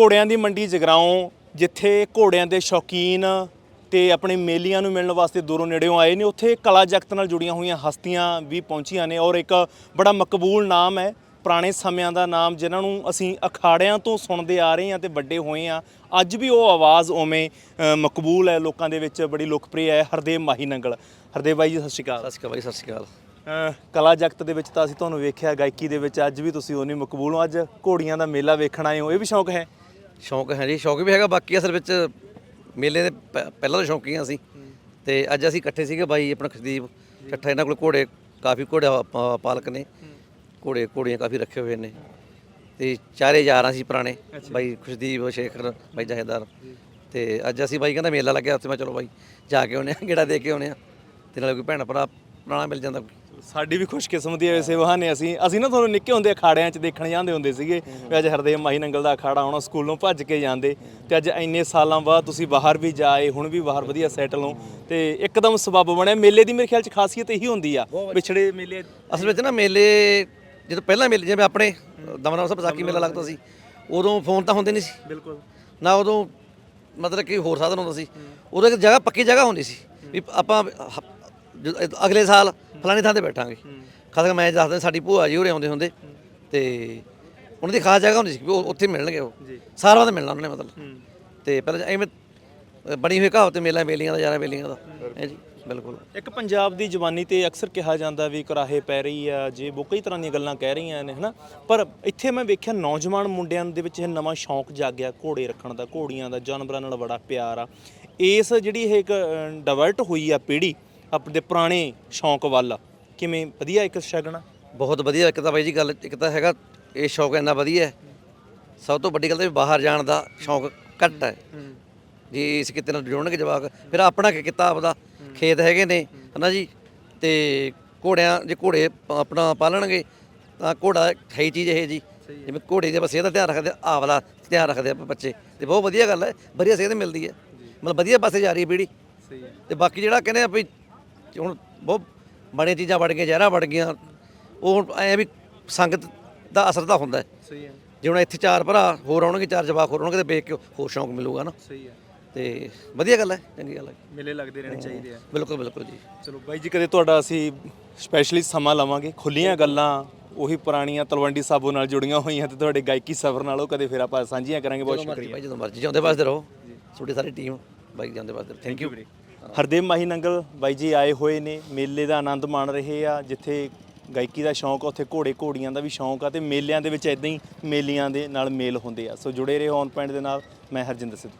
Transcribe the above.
ਘੋੜਿਆਂ ਦੀ ਮੰਡੀ ਜਗਰਾਉਂ ਜਿੱਥੇ ਘੋੜਿਆਂ ਦੇ ਸ਼ੌਕੀਨ ਤੇ ਆਪਣੇ ਮੇਲੀਆਂ ਨੂੰ ਮਿਲਣ ਵਾਸਤੇ ਦੂਰੋਂ ਨੇੜਿਓਂ ਆਏ ਨੇ ਉੱਥੇ ਕਲਾ ਜਗਤ ਨਾਲ ਜੁੜੀਆਂ ਹੋਈਆਂ ਹਸਤੀਆਂ ਵੀ ਪਹੁੰਚੀਆਂ ਨੇ ਔਰ ਇੱਕ ਬੜਾ ਮਕਬੂਲ ਨਾਮ ਹੈ ਪੁਰਾਣੇ ਸਮਿਆਂ ਦਾ ਨਾਮ ਜਿਨ੍ਹਾਂ ਨੂੰ ਅਸੀਂ ਅਖਾੜਿਆਂ ਤੋਂ ਸੁਣਦੇ ਆ ਰਹੇ ਹਾਂ ਤੇ ਵੱਡੇ ਹੋਏ ਆ ਅੱਜ ਵੀ ਉਹ ਆਵਾਜ਼ ਉਵੇਂ ਮਕਬੂਲ ਹੈ ਲੋਕਾਂ ਦੇ ਵਿੱਚ ਬੜੀ ਲੋਕਪ੍ਰਿਯ ਹੈ ਹਰਦੇਵ ਮਾਹੀ ਨੰਗਲ ਹਰਦੇਵ ਬਾਈ ਜੀ ਸਤਿ ਸ਼੍ਰੀ ਅਕਾਲ। ਸਤਿ ਸ਼੍ਰੀ ਅਕਾਲ ਬਾਈ ਸਤਿ ਸ਼੍ਰੀ ਅਕਾਲ। ਕਲਾ ਜਗਤ ਦੇ ਵਿੱਚ ਤਾਂ ਅਸੀਂ ਤੁਹਾਨੂੰ ਵੇਖਿਆ ਗਾਇਕੀ ਦੇ ਵਿੱਚ ਅੱਜ ਵੀ ਤੁਸੀਂ ਉਹਨੀ ਮਕਬੂਲ ਹੋ ਅੱਜ ਘੋੜੀਆਂ ਦਾ ਮੇਲਾ ਵੇਖਣ ਆਏ ਹੋ ਇਹ ਵੀ ਸ਼ੌਕ ਹੈ? ਸ਼ੌਂਕ ਹੈ ਜੀ ਸ਼ੌਂਕ ਵੀ ਹੈਗਾ ਬਾਕੀ ਅਸਲ ਵਿੱਚ ਮੇਲੇ ਦੇ ਪ- ਪਹਿਲਾਂ ਤੋਂ ਸ਼ੌਂਕੀਆਂ ਸੀ। ਤੇ ਅੱਜ ਅਸੀਂ ਇਕੱਠੇ ਸੀਗੇ ਬਾਈ ਆਪਣਾ ਖਦੀਪ ਇਕੱਠਾ ਇਹਨਾਂ ਕੋਲ ਘੋੜੇ ਕਾਫੀ ਘੋੜੇ ਪਾ- ਪਾਲਕ ਨੇ। ਘੋੜੇ ਘੋੜੀਆਂ ਕਾਫੀ ਰੱਖੇ ਹੋਏ ਨੇ। ਤੇ ਚਾਰੇ ਯਾਰਾਂ ਸੀ ਪੁਰਾਣੇ ਬਾਈ ਖੁਸ਼ਦੀਪ ਸ਼ੇਖਰ ਬਾਈ ਜਹੇਦਾਰ। ਤੇ ਅੱਜ ਅਸੀਂ ਬਾਈ ਕਹਿੰਦਾ ਮੇਲਾ ਲੱਗਿਆ ਉੱਥੇ ਮੈਂ ਚਲੋ ਬਾਈ ਜਾ ਕੇ ਆਉਨੇ ਆ ਗੇੜਾ ਦੇ ਕੇ ਆਉਨੇ ਆ ਤੇ ਨਾਲੇ ਕੋਈ ਭੈਣ ਭਰਾ ਪੁਰਾਣਾ ਮਿਲ ਜਾਂਦਾ ਸਾਡੀ ਵੀ ਖੁਸ਼ਕਿਸਮਤੀ ਹੈ ਵੈਸੇ ਬਹਾਨੇ ਅਸੀਂ ਅਸੀਂ ਨਾ ਤੁਹਾਨੂੰ ਨਿੱਕੇ ਹੁੰਦੇ ਅਖਾੜਿਆਂ 'ਚ ਦੇਖਣ ਜਾਂਦੇ ਹੁੰਦੇ ਸੀਗੇ ਵੀ ਅੱਜ ਹਰਦੇਵ ਮਾਹੀ ਨੰਗਲ ਦਾ ਅਖਾੜਾ ਆਉਣਾ ਸਕੂਲੋਂ ਭੱਜ ਕੇ ਜਾਂਦੇ। ਤੇ ਅੱਜ ਇੰਨੇ ਸਾਲਾਂ ਬਾਅਦ ਤੁਸੀਂ ਬਾਹਰ ਵੀ ਜਾਏ ਹੁਣ ਵੀ ਬਾਹਰ ਵਧੀਆ ਸੈਟਲ ਹੋ। ਤੇ ਇੱਕਦਮ ਸਬੱਬ ਬਣਿਆ। ਮੇਲੇ ਦੀ ਮੇਰੇ ਖਿਆਲ 'ਚ ਖਾਸੀਅਤ ਇਹੀ ਹੁੰਦੀ ਆ। ਵਿਛੜੇ ਮੇਲੇ ਅਸਲ ਵਿੱਚ ਨਾ ਮੇਲੇ ਜਦੋਂ ਪਹਿਲਾਂ ਮੇਲੇ ਜਿਵੇਂ ਆਪਣੇ ਦਮਨਵਰ ਸਾਹਿਬ ਵਿਸਾਖੀ ਮੇਲਾ ਲੱਗਦਾ ਸੀ ਉਦੋਂ ਫੋਨ ਤਾਂ ਹੁੰਦੇ ਨਹੀਂ ਸੀ। ਬਿਲਕੁਲ। ਨਾ ਉਦੋਂ ਮਤਲਬ ਕਿ ਹੋਰ ਸਾਧਨ ਹੁੰਦਾ ਸੀ। ਉਦੋਂ ਇੱਕ ਜਗ੍ਹਾ ਪੱਕੀ ਜਗ੍ਹਾ ਹੁੰਦੀ ਸੀ। ਵੀ ਆਪਾਂ ਜਦੋਂ ਇਹ- ਅਗਲੇ ਸਾਲ ਫਲਾਣੀ ਥਾਂ ਤੇ ਬੈਠਾਂਗੇ। ਖਾਸ ਕਰਕੇ ਮੈਂ ਦੱਸਦਾ ਸਾਡੀ ਭੂਆ ਜੀ ਉਰੇ ਆਉਂਦੇ ਹੁੰਦੇ ਤੇ ਉਹਨਾਂ ਦੀ ਖਾਸ ਜਗ੍ਹਾ ਹੁੰਦੀ ਸੀ ਵੀ ਉਹ ਉੱਥੇ ਮਿਲਣਗੇ ਉਹ। ਸਾਲ ਬਾਅਦ ਮਿਲਣਾ ਉਹਨਾਂ ਨੇ ਮਤਲਬ। ਤੇ ਪਹਿਲਾਂ ਐਵੇਂ ਅ, ਬਣੀ ਹੋਈ ਕਹਾਵਤ ਹੈ, ਮੇਲਾ ਮੇਲੀਆਂ ਦਾ ਯਾਰਾ ਮੇਲੀਆਂ ਦਾ। ਹੈ ਜੀ ਬਿਲਕੁਲ। ਇੱਕ ਪੰਜਾਬ ਦੀ ਜਵਾਨੀ ਤੇ ਅਕਸਰ ਕਿਹਾ ਜਾਂਦਾ ਵੀ ਕਰਾਹੇ ਪੈ ਰਹੀ ਆ ਜੇ ਉਹ ਕਈ ਤਰ੍ਹਾਂ ਦੀਆਂ ਗੱਲਾਂ ਕਹਿ ਰਹੀਆਂ ਨੇ ਹਨਾ? ਪਰ ਇੱਥੇ ਮੈਂ ਵੇਖਿਆ ਨੌਜਵਾਨ ਮੁੰਡਿਆਂ ਦੇ ਵਿੱਚ ਇਹ ਨਵਾਂ ਸ਼ੌਂਕ ਜਾਗਿਆ ਘੋੜੇ ਰੱਖਣ ਦਾ ਘੋੜੀਆਂ ਦਾ ਜਾਨਵਰਾਂ ਨਾਲ ਬੜਾ ਪਿਆਰ ਆ। ਇਸ ਜਿਹੜੀ ਇਹ ਇੱਕ ਡਿਵਰਟ ਹੋਈ ਆ ਪੀੜ੍ਹੀ ਆਪਣੇ ਪੁਰਾਣੇ ਸ਼ੌਂਕ ਵੱਲ। ਕਿਵੇਂ? ਵਧੀਆ ਇੱਕ ਸ਼ਗਨ ਬਹੁਤ ਵਧੀਆ। ਇੱਕ ਤਾਂ ਬਾਈ ਜੀ ਗੱਲ ਇੱਕ ਤਾਂ ਹੈਗਾ ਇਹ ਸ਼ੌਕ ਇੰਨਾ ਵਧੀਆ ਹੈ ਸਭ ਤੋਂ ਵੱਡੀ ਗੱਲ ਤਾਂ ਵੀ ਬਾਹਰ ਜਾਣ ਦਾ ਸ਼ੌਕ ਘੱਟ ਹੈ। ਜੇ ਇਸ ਕਿਤੇ ਨਾਲ ਜੁੜਨਗੇ ਜਵਾਕ ਫਿਰ ਆਪਣਾ ਕੀ ਕਿੱਤਾ ਆਪਦਾ? ਖੇਤ ਹੈਗੇ ਨੇ ਹਨਾ ਜੀ? ਤੇ ਘੋੜਿਆਂ ਜੇ ਘੋੜੇ ਆਪਣਾ ਪਾਲਣਗੇ ਤਾਂ ਘੋੜਾ ਹੈ ਚੀਜ਼ ਇਹ ਜੀ। ਜਿਵੇਂ ਘੋੜੇ ਦੀ ਆਪਾਂ ਸਿਹਤ ਦਾ ਧਿਆਨ ਰੱਖਦੇ ਆਵਲਾ ਧਿਆਨ ਰੱਖਦੇ ਆਪਾਂ ਬੱਚੇ। ਤੇ ਬਹੁਤ ਵਧੀਆ ਗੱਲ ਹੈ ਵਧੀਆ ਸਿਹਤ ਮਿਲਦੀ ਹੈ। ਮਤਲਬ ਵਧੀਆ ਪਾਸੇ ਜਾ ਰਹੀ ਹੈ ਪੀੜੀ ਸਹੀ ਹੈ। ਤੇ ਬਾਕੀ ਜਿਹੜਾ ਕਹਿੰਦੇ ਆ ਵੀ ਹੁਣ ਬਹੁਤ ਬੜੀਆਂ ਚੀਜ਼ਾਂ ਵੜ ਗਈਆਂ ਜ਼ਹਿਰਾਂ ਵੜ ਗਈਆਂ। ਉਹ ਐ ਵੀ ਸੰਗਤ ਦਾ ਅਸਰ ਤਾਂ ਹੁੰਦਾ। ਸਹੀ ਹੈ। ਜੇ ਹੁਣ ਇੱਥੇ ਚਾਰ ਭਰਾ ਹੋਰ ਆਉਣਗੇ ਚਾਰ ਜਵਾਕ ਹੋਰ ਆਉਣਗੇ ਤੇ ਵੇਖ ਕੇ ਹੋਰ ਸ਼ੌਂਕ ਮਿਲੂਗਾ ਨਾ। ਸਹੀ ਹੈ। ਤੇ ਵਧੀਆ ਗੱਲ ਹੈ ਚੰਗੀ ਗੱਲ ਹੈ। ਮੇਲੇ ਲੱਗਦੇ ਰਹਿਣੇ ਚਾਹੀਦੇ ਆ। ਬਿਲਕੁਲ ਬਿਲਕੁਲ ਜੀ। ਚਲੋ ਬਾਈ ਜੀ ਕਦੇ ਤੁਹਾਡਾ ਅਸੀਂ ਸਪੈਸ਼ਲੀ ਸਮਾਂ ਲਵਾਂਗੇ ਖੁੱਲੀਆਂ ਗੱਲਾਂ ਉਹੀ ਪੁਰਾਣੀਆਂ ਤਲਵੰਡੀ ਸਾਬੋ ਨਾਲ ਜੁੜੀਆਂ ਹੋਈਆਂ ਤੇ ਤੁਹਾਡੇ ਗਾਇਕੀ ਸਫ਼ਰ ਨਾਲ ਉਹ ਕਦੇ ਫਿਰ ਆਪਾਂ ਸਾਂਝੀਆਂ ਕਰਾਂਗੇ ਬਹੁਤ ਸ਼ੁਕਰੀਆ। ਭਾਈ ਜਦੋਂ ਮਰਜ਼ੀ ਜਾਂਦੇ ਵਾਸਤੇ ਰਹੋ। ਤੁਹਾਡੀ ਸਾਰੀ ਟੀਮ ਬਾਈ ਜਾਂਦੇ ਵਾਸਤੇ ਥੈਂਕ ਯੂ ਹਰਦੇਵ ਮਾਹੀ ਨੰਗਲ ਬਾਈ ਜੀ ਆਏ ਹੋਏ ਨੇ ਮੇਲੇ ਦਾ ਆਨੰਦ ਮਾਣ ਰਹੇ ਆ ਜਿੱਥੇ ਗਾਇਕੀ ਦਾ ਸ਼ੌਂਕ ਆ, ਉੱਥੇ ਘੋੜੇ ਘੋੜੀਆਂ ਦਾ ਵੀ ਸ਼ੌਂਕ ਆ ਤੇ ਮੇਲਿਆਂ ਦੇ ਵਿੱਚ ਇਦਾਂ ਹੀ ਮੇਲੀਆਂ ਦੇ ਨਾਲ ਮੇਲ ਹੁੰਦੇ ਆ। ਸੋ ਜੁੜੇ ਰਹੋ ਔਨ ਪੁਆਇੰਟ ਦੇ ਨਾਲ ਮੈਂ ਹਰਜਿੰਦਰ ਸਿੱਧੂ।